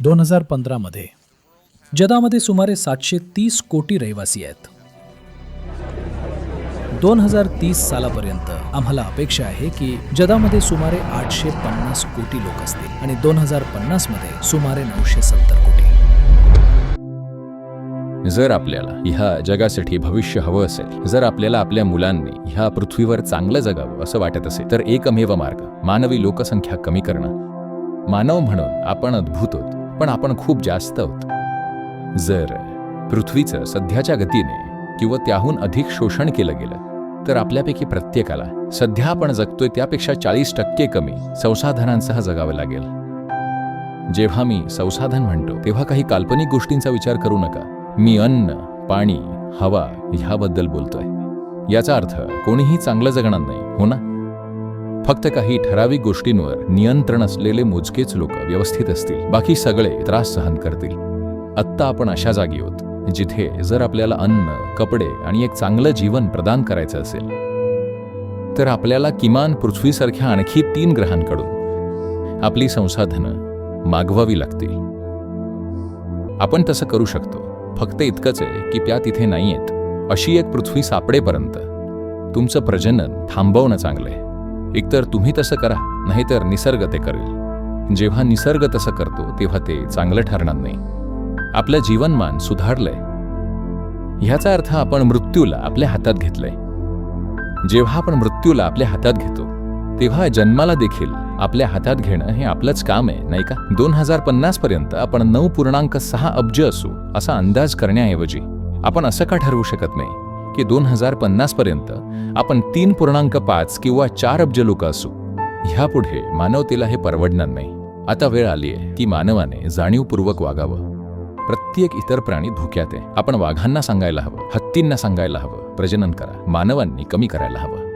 दोन हजार पंधरामध्ये जगामध्ये सुमारे सातशे तीस कोटी रहिवासी आहेत. दोन हजार तीस सालापर्यंत आम्हाला अपेक्षा आहे की जगामध्ये सुमारे आठशे पन्नास कोटी लोक असतील आणि दोन हजार पन्नासमध्ये सुमारे नऊशे सत्तर कोटी. जर आपल्याला ह्या जगासाठी भविष्य हवं असेल जर आपल्याला आपल्या मुलांनी ह्या पृथ्वीवर चांगलं जगावं असं वाटत असेल तर एकमेव मार्ग मानवी लोकसंख्या कमी करणं. मानव म्हणून आपण अद्भुत आहोत पण आपण खूप जास्त आहोत जर पृथ्वीचं सध्याच्या गतीने किंवा त्याहून अधिक शोषण केलं गेलं तर आपल्यापैकी प्रत्येकाला सध्या आपण जगतोय त्यापेक्षा चाळीस टक्के कमी संसाधनांसह जगावं लागेल. जेव्हा मी संसाधन म्हणतो तेव्हा काही काल्पनिक गोष्टींचा विचार करू नका. मी अन्न पाणी हवा ह्याबद्दल बोलतोय. याचा अर्थ कोणीही चांगलं जगणार नाही हो ना? फक्त काही ठराविक गोष्टींवर नियंत्रण असलेले मोजकेच लोक व्यवस्थित असतील. बाकी सगळे त्रास सहन करतील. आत्ता आपण अशा जागी आहोत जिथे जर आपल्याला अन्न कपडे आणि एक चांगलं जीवन प्रदान करायचं असेल तर आपल्याला किमान पृथ्वीसारख्या आणखी तीन ग्रहांकडून आपली संसाधनं मागवावी लागतील. आपण तसं करू शकतो. फक्त इतकंच आहे की त्या तिथे नाही आहेत अशी एक पृथ्वी सापडेपर्यंत तुमचं प्रजनन थांबवणं चांगलं आहे. एकतर तुम्ही तसं करा नाहीतर निसर्ग ते करेल. जेव्हा निसर्ग तसं करतो तेव्हा ते चांगलं ठरणार नाही. आपलं जीवनमान सुधारलंय. ह्याचा अर्थ आपण मृत्यूला आपल्या हातात घेतलंय. जेव्हा आपण मृत्यूला आपल्या हातात घेतो तेव्हा जन्माला देखील आपल्या हातात घेणं हे आपलंच काम आहे नाही का? दोन हजार पन्नास पर्यंत आपण नऊ पूर्णांक सहा अब्ज असू असा अंदाज करण्याऐवजी आपण असं का ठरवू शकत नाही? की दोन हजार पन्नास पर्यंत आपण तीन पूर्णांक पाच किंवा चार अब्ज लोक असू. ह्यापुढे मानवतेला हे परवडणार नाही. आता वेळ आली आहे की मानवाने जाणीवपूर्वक वागावं. प्रत्येक इतर प्राणी धोक्यात आहे. आपण वाघांना सांगायला हवं हत्तींना सांगायला हवं. प्रजनन करा. मानवांनी कमी करायला हवं.